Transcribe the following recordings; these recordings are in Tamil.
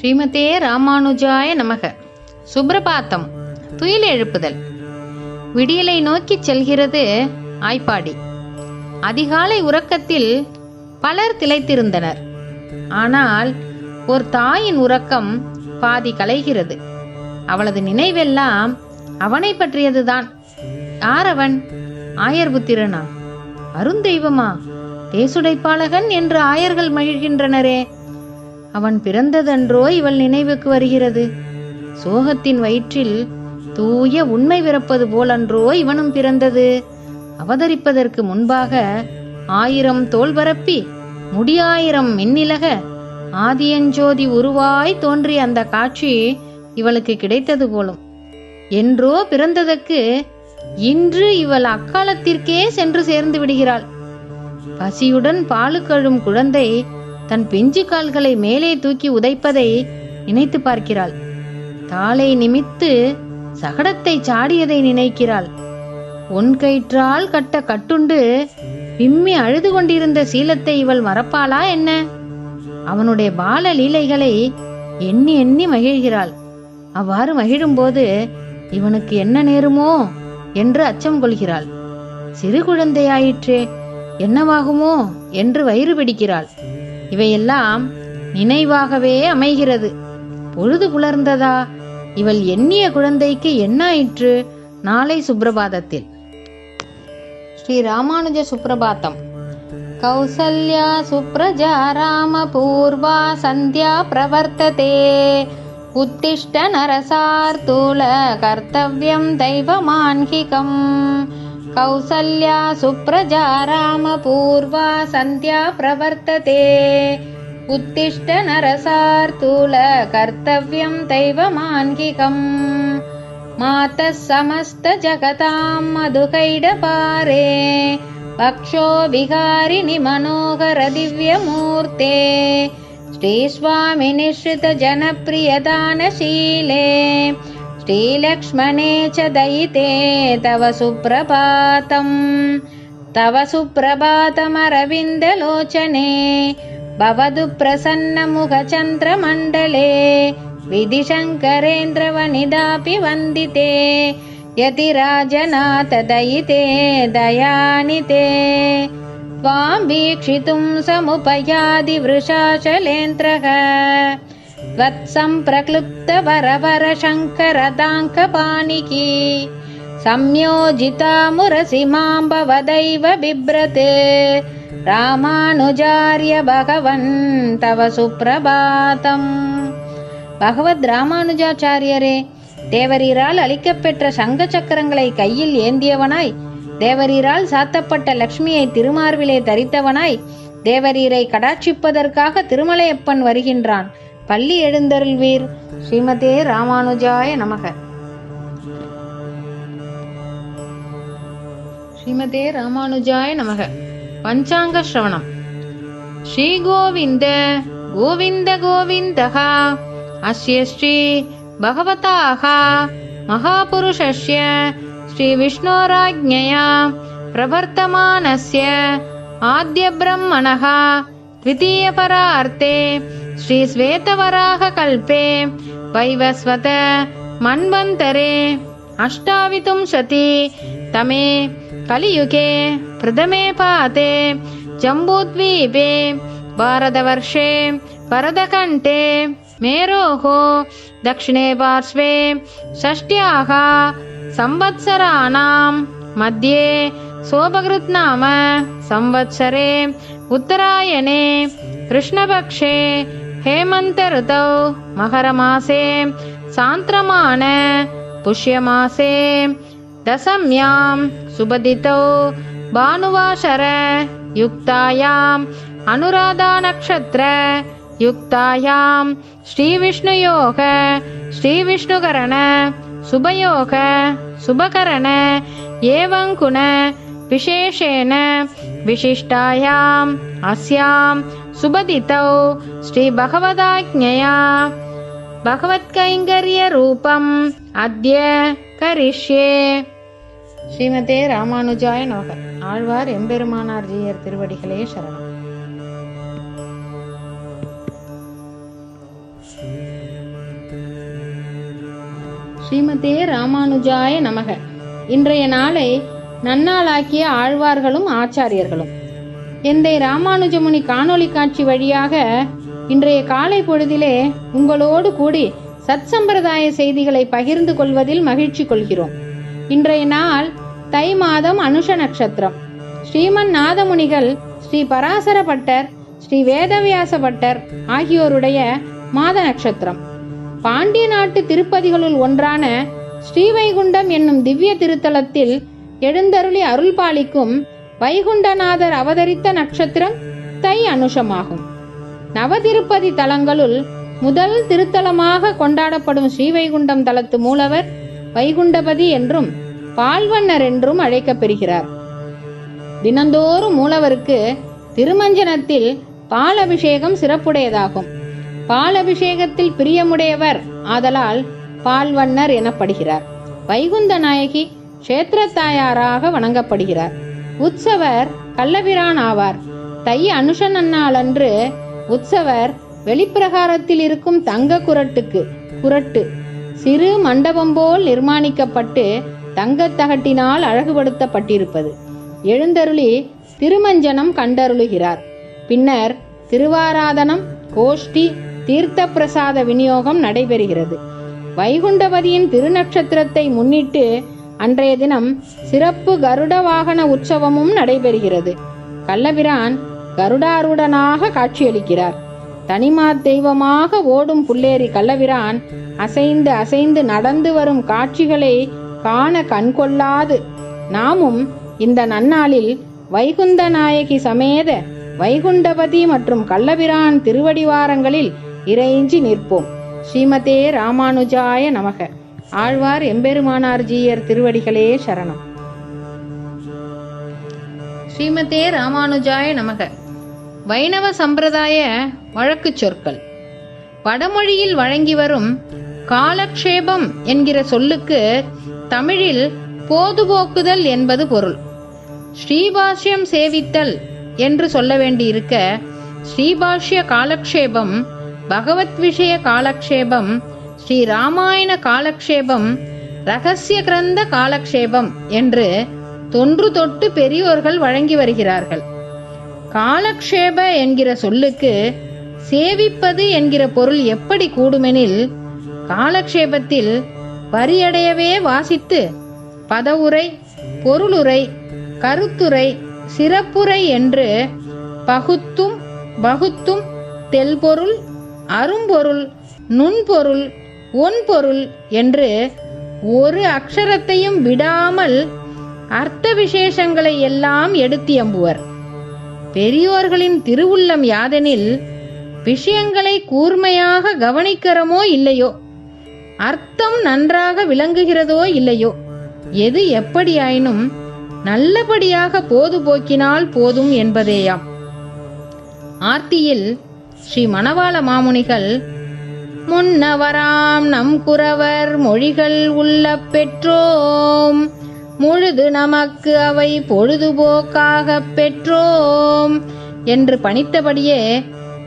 ஸ்ரீமதே ராமானுஜாய நமக. சுப்ரபாத்தம். துயில் எழுப்புதல். விடியலை நோக்கிச் செல்கிறது ஆய்ப்பாடி. அதிகாலை உறக்கத்தில் பலர் திளைத்திருந்தனர். ஆனால் ஒரு தாயின் உறக்கம் பாதி கலைகிறது. அவளது நினைவெல்லாம் அவனை பற்றியதுதான். யார் அவன்? ஆயர்புத்திரனா? அருந்தெய்வமா தேசுடைப்பாளகன் என்று ஆயர்கள் மகிழ்கின்றனரே. அவன் பிறந்ததன்றோ இவள் நினைவுக்கு வருகிறது. சோகத்தின் வயிற்றில் தூய உண்மை பிறப்பது போலன்றோ இவனும் பிறந்தது. அவதரிப்பதற்கு முன்பாக ஆயிரம் தோல் பரப்பி முடியாயிரம் மின்னிலக ஆதியஞ்சோதி உருவாய் தோன்றிய அந்த காட்சி இவளுக்கு கிடைத்தது போலும். என்றோ பிறந்ததற்கு இன்று இவள் அக்காலத்திற்கே சென்று சேர்ந்து விடுகிறாள். பசியுடன் பாலுக்கழும் குழந்தை தன் பிஞ்சு கால்களை மேலே தூக்கி உதைப்பதை நினைத்து பார்க்கிறாள். தாளை நிமித்து சகடத்தை சாடியதை நினைக்கிறாள். ஒன் கயிற்றால் கட்ட கட்டுண்டு விம்மி அழுது கொண்டிருந்த சீலத்தை இவள் மறப்பாளா என்ன? அவனுடைய பால லீலைகளை எண்ணி எண்ணி மகிழ்கிறாள். அவ்வாறு மகிழும்போது இவனுக்கு என்ன நேருமோ என்று அச்சம் கொள்கிறாள். சிறு குழந்தையாயிற்றே என்னவாகுமோ என்று வயிறு பிடிக்கிறாள். இவையெல்லாம் நினைவாகவே அமைகிறது. பொழுது புலர்ந்ததா? இவள் எண்ணிய குழந்தைக்கு என்ன ஆயிற்று நாளை சுப்பிரபாதத்தில். ஸ்ரீ ராமானுஜ சுப்பிரபாத்தம். கௌசல்யா சுப்ரஜா ராம பூர்வா சந்தியா பிரவர்த்ததே. உத்திஷ்ட நரசார்த்தூல கர்த்தவ்யம் தெய்வமான்கிகம் कौसल्या सुप्रजा रामपूर्वा सन्ध्या प्रवर्तते। उत्तिष्ठ नरसार्तुलकर्तव्यं तैव माङ्किकम् मातः समस्तजगतां मधुकैडपारे। पक्षो भक्षोभिहारिणि मनोहरदिव्यमूर्ते श्रीस्वामिनिश्रितजनप्रियदानशीले श्रीलक्ष्मणे च दयिते तव सुप्रभातम् तव सुप्रभातमरविन्दलोचने भवतु प्रसन्नमुखचन्द्रमण्डले विधिशङ्करेन्द्रवनिदापि वन्दिते यतिराजनाथदयिते दयानिते। त्वां वीक्षितुं समुपयादिवृषाचलेन्द्रः त्वत्सम्प्रक्लुप्तवरवरशङ्करदाङ्कपाणिकी संयोजिता मुरसिमां भवदैव बिभ्रत् ராமானுஜாரிய பகவன் தவ சுப்பிரபாதம் பகவத் ராமானுஜாச்சாரியரே தேவரீரால் அளிக்கப்பெற்ற சங்க சக்கரங்களை கையில் ஏந்தியவனாய் தேவரீரால் சாத்தப்பட்ட லக்ஷ்மியை திருமார்பிலே தரித்தவனாய் தேவரீரை கடாட்சிப்பதற்காக திருமலையப்பன் வருகின்றான் பள்ளி எழுந்தருள்வீர் ஸ்ரீமதே ராமானுஜாய நமக ஸ்ரீமதே ராமானுஜாய நமக பஞ்சாங்க ஸ்ரவணம் ஸ்ரீ கோவிந்த கோவிந்த கோவிந்தः अस्य श्री भगवताः महापुरुषस्य श्रीविष्णोराज्ञया प्रवर्तमानस्य आद्यब्रह्मणः द्वितीयपरार्थे श्रीश्वेतवराहकल्पे वैवस्वत मन्वन्तरे अष्टाविंशति तमे कलियुगे प्रथमे पाते जम्बूद्वीपे भारतवर्षे भरतकण्ठे मेरोः दक्षिणे पार्श्वे षष्ट्याः संवत्सराणां मध्ये सोपकृत् नाम संवत्सरे उत्तरायणे कृष्णपक्षे हेमन्तऋतौ मकरमासे सान्द्रमाण पुष्यमासे दशम्यां सुबदितौ भानुवासर युक्तायाम् अनुराधानक्षत्र युक्तायां श्रीविष्णुयोग श्रीविष्णुकरण शुभयोग शुभकरण एवं गुण विशेषेण विशिष्टायाम् अस्यां सुबदितौ श्रीभगवदाज्ञया। ரூபம் अद्य கரிஷ்யே ஸ்ரீமதே ராமானுஜாய நோகர் ஆழ்வார் எம்பெருமானார் ஜீயர் திருவடிகளே சரணம். ஸ்ரீமதே ராமானுஜாய நமக. இன்றைய நாளை நன்னாளாக்கிய ஆழ்வார்களும் ஆச்சாரியர்களும். எந்தை ராமானுஜமுனி காணொளி காட்சி வழியாக இன்றைய காலை பொழுதிலே உங்களோடு கூடி சத் சம்பிரதாய செய்திகளை பகிர்ந்து கொள்வதில் மகிழ்ச்சி கொள்கிறோம். இன்றைய நாள் தை மாதம் அனுஷ நட்சத்திரம். ஸ்ரீமன் நாதமுனிகள் ஸ்ரீ பராசர பட்டர் ஸ்ரீ வேதவியாச பட்டர் ஆகியோருடைய மாத நட்சத்திரம். பாண்டிய நாட்டு திருப்பதிகளுள் ஒன்றான ஸ்ரீவைகுண்டம் என்னும் திவ்ய திருத்தலத்தில் எழுந்தருளி அருள் பாலிக்கும் வைகுண்டநாதர் அவதரித்த நட்சத்திரம் தை அனுஷமாகும். நவதிருப்பதி தலங்களுள் முதல் திருத்தலமாக கொண்டாடப்படும் ஸ்ரீவைகுண்டம் தலத்து மூலவர் வைகுண்டபதி என்றும் பால்வண்ணர் என்றும் அழைக்கப்பெறுகிறார். தினந்தோறும் மூலவருக்கு திருமஞ்சனத்தில் பால் அபிஷேகம் சிறப்புடையதாகும். பால் அபிஷேகத்தில் பிரியமுடையவர் ஆதலால் பால்வண்ணர் எனப்படுகிறார். வைகுந்த நாயகி க்ஷேத்திரத்தாயாராக வணங்கப்படுகிறார். உற்சவர் கள்ளபிரான் ஆவார் தை அனுஷ நன்னாளன்று உற்சவர் வெளிப்பிரகாரத்தில் இருக்கும் தங்க குரட்டுக்கு குரட்டு சிறு மண்டபம் போல் நிர்மாணிக்கப்பட்டு தங்கத்தகட்டினால் அழகுபடுத்தப்பட்டிருப்பது. எழுந்தருளி திருமஞ்சனம் கண்டருளுகிறார். பின்னர் திருவாராதனம் கோஷ்டி தீர்த்த பிரசாத விநியோகம் நடைபெறுகிறது. வைகுண்டபதியின் திருநட்சத்திரத்தை முன்னிட்டு அன்றைய தினம் சிறப்பு கருட வாகன உற்சவமும் நடைபெறுகிறது. கள்ளபிரான் கருடாருடனாக காட்சியளிக்கிறார். தனிமா தெய்வமாக ஓடும் புள்ளேரி கள்ளவிரான் அசைந்து அசைந்து நடந்து வரும் காட்சிகளை காண கண்கொள்ளாது நாமும் இந்த நன்னாளில் வைகுந்த நாயகி சமேத வைகுண்டபதி மற்றும் கள்ளபிரான் திருவடிவாரங்களில் இறைஞ்சி நிற்போம். ஸ்ரீமதே ராமானுஜாய நமக. ஆழ்வார் எம்பெருமானார் ஜீயர் திருவடிகளே சரணம். ஸ்ரீமதே ராமானுஜாய நமக. வைணவ சம்பிரதாய வழக்குச் சொற்கள். வடமொழியில் வழங்கி வரும் காலக்ஷேபம் என்கிற சொல்லுக்கு தமிழில் போதுபோக்குதல் என்பது பொருள். ஸ்ரீபாஷ்யம் சேவித்தல் என்று சொல்ல வேண்டியிருக்க ஸ்ரீபாஷ்ய காலக்ஷேபம் பகவத் விஷய காலக்ஷேபம் ஸ்ரீ ராமாயண காலக்ஷேபம் ரகசிய கிரந்த காலக்ஷேபம் என்று தொன்று தொட்டு பெரியோர்கள் வழங்கி வருகிறார்கள். காலக்ஷேப என்கிற சொல்லுக்கு சேவிப்பது என்கிற பொருள் எப்படி கூடுமெனில் காலக்ஷேபத்தில் வரியடையவே வாசித்து பதவுரை பொருளுரை கருத்துரை சிறப்புரை என்று பகுத்தும் பகுத்தும் தெல்பொருள் அரும்பொருள் நுண்பொருள் ஒன்பொருள் என்று ஒரு அக்ஷரத்தையும் விடாமல் அர்த்த விசேஷங்களை எல்லாம் எடுத்தியம்புவர் பெரியோர்களின் திருவுள்ளம் யாதெனில் விஷயங்களை கூர்மையாக கவனிக்கிறமோ இல்லையோ? அர்த்தம் நன்றாக விளங்குகிறதோ இல்லையோ? எது எப்படியாயினும் நல்லபடியாக போது போக்கினால் போதும் என்பதேயாம். ஆர்த்தியில் ஸ்ரீ மணவாள மாமுனிகள் முன்னவராம் நம் குறவர் மொழிகள் உள்ள பெற்றோம். முழுது நமக்கு அவை பொழுதுபோக்காக பெற்றோம் என்று பணித்தபடியே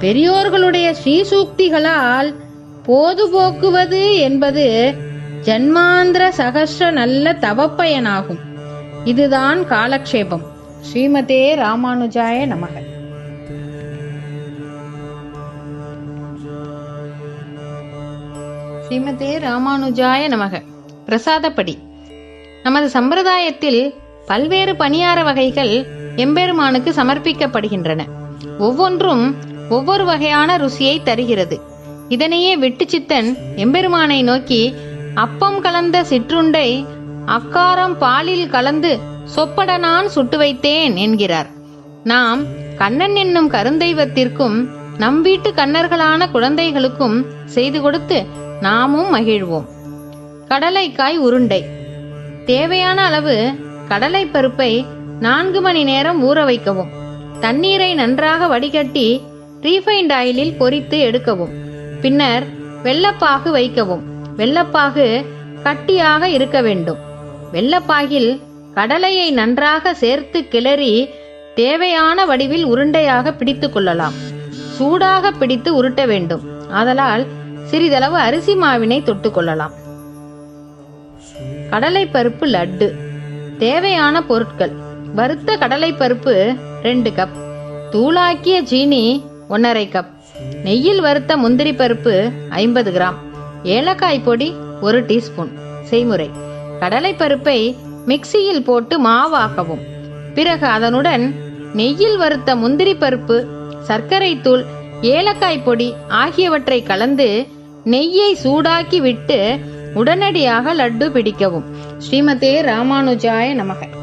பெரியோர்களுடைய ஸ்ரீசூக்திகளால் போதுபோக்குவது என்பது ஜன்மாந்திர சகஸ்ர நல்ல தவப்பயனாகும். இதுதான் காலக்ஷேபம். ஸ்ரீமதே ராமானுஜாய நமகன் ஸ்ரீமதே ராமானுஜாய நமக. பிரசாதப்படி. நமது சம்பிரதாயத்தில் பல்வேறு பணியார வகைகள் எம்பெருமானுக்கு சமர்ப்பிக்கப்படுகின்றன. ஒவ்வொன்றும் ஒவ்வொரு வகையான ருசியை தருகிறது. இதனையே வெட்டுச்சித்தன் எம்பெருமானை நோக்கி அப்பம் கலந்த சிற்றுண்டை அக்காரம் பாலில் கலந்து சொப்பட நான் சுட்டு வைத்தேன் என்கிறார். நாம் கண்ணன் என்னும் கருந்தெய்வத்திற்கும் நம் வீட்டு கண்ணர்களான குழந்தைகளுக்கும் செய்து கொடுத்து நாமும் மகிழ்வோம். கடலைக்காய் உருண்டை. தேவையான அளவு கடலை பருப்பை நான்கு மணி நேரம் ஊற வைக்கவும். தண்ணீரை நன்றாக வடிகட்டி ரீஃபைண்ட் ஆயிலில் பொரித்து எடுக்கவும். பின்னர் வெள்ளப்பாகு வைக்கவும். வெள்ளப்பாகு கட்டியாக இருக்க வேண்டும். வெள்ளப்பாகில் கடலையை நன்றாக சேர்த்து கிளறி தேவையான வடிவில் உருண்டையாக பிடித்து கொள்ளலாம். சூடாக பிடித்து உருட்ட வேண்டும். ஆதலால் சிறிதளவு அரிசி மாவினை தொட்டு கொள்ளலாம். கடலைப்பருப்பு லட்டு. தேவையான பொருட்கள். வறுத்த கடலைப்பருப்பு ரெண்டு கப் தூளாக்கிய சீனி ஒன்றரை கப் நெய்யில் வறுத்த முந்திரி பருப்பு ஐம்பது கிராம். ஏலக்காய் பொடி ஒரு டீஸ்பூன். செய்முறை. கடலைப்பருப்பை மிக்சியில் போட்டு மாவாக்கவும். பிறகு அதனுடன் நெய்யில் வறுத்த முந்திரி பருப்பு சர்க்கரை தூள் ஏலக்காய் பொடி ஆகியவற்றை கலந்து நெய்யை சூடாக்கி விட்டு உடனடியாக லட்டு பிடிக்கவும். ஸ்ரீமதே ராமானுஜாய நமக.